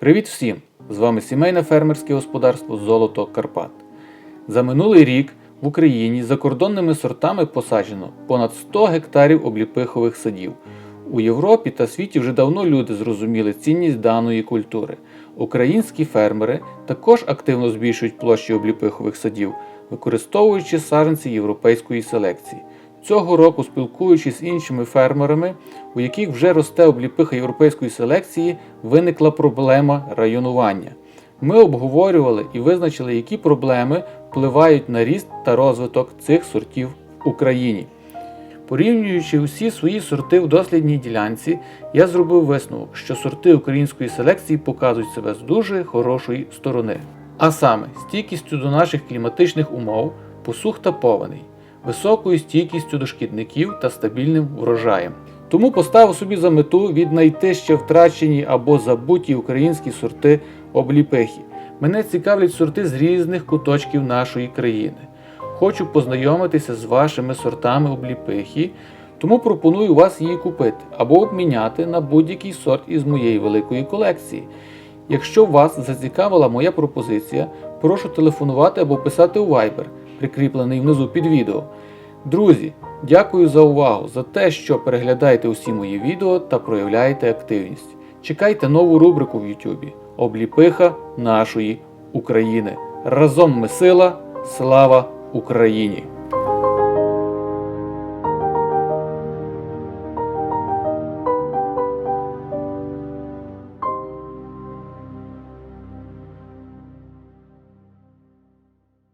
Привіт всім! З вами сімейне фермерське господарство Золото Карпат. За минулий рік в Україні закордонними сортами посаджено понад 100 гектарів обліпихових садів. У Європі та світі вже давно люди зрозуміли цінність даної культури. Українські фермери також активно збільшують площі обліпихових садів, використовуючи саджанці європейської селекції. Цього року, спілкуючись з іншими фермерами, у яких вже росте обліпиха європейської селекції, виникла проблема районування. Ми обговорювали і визначили, які проблеми впливають на ріст та розвиток цих сортів в Україні. Порівнюючи усі свої сорти в дослідній ділянці, я зробив висновок, що сорти української селекції показують себе з дуже хорошої сторони. А саме стійкістю до наших кліматичних умов, посух та повеней, високою стійкістю до шкідників та стабільним врожаєм. Тому поставив собі за мету віднайти ще втрачені або забуті українські сорти обліпихи. Мене цікавлять сорти з різних куточків нашої країни. Хочу познайомитися з вашими сортами обліпихи, тому пропоную вас її купити або обміняти на будь-який сорт із моєї великої колекції. Якщо вас зацікавила моя пропозиція, прошу телефонувати або писати у Viber, прикріплений внизу під відео. Друзі, дякую за увагу, за те, що переглядаєте усі мої відео та проявляєте активність. Чекайте нову рубрику в YouTube Обліпиха нашої України. Разом ми сила, слава Україні!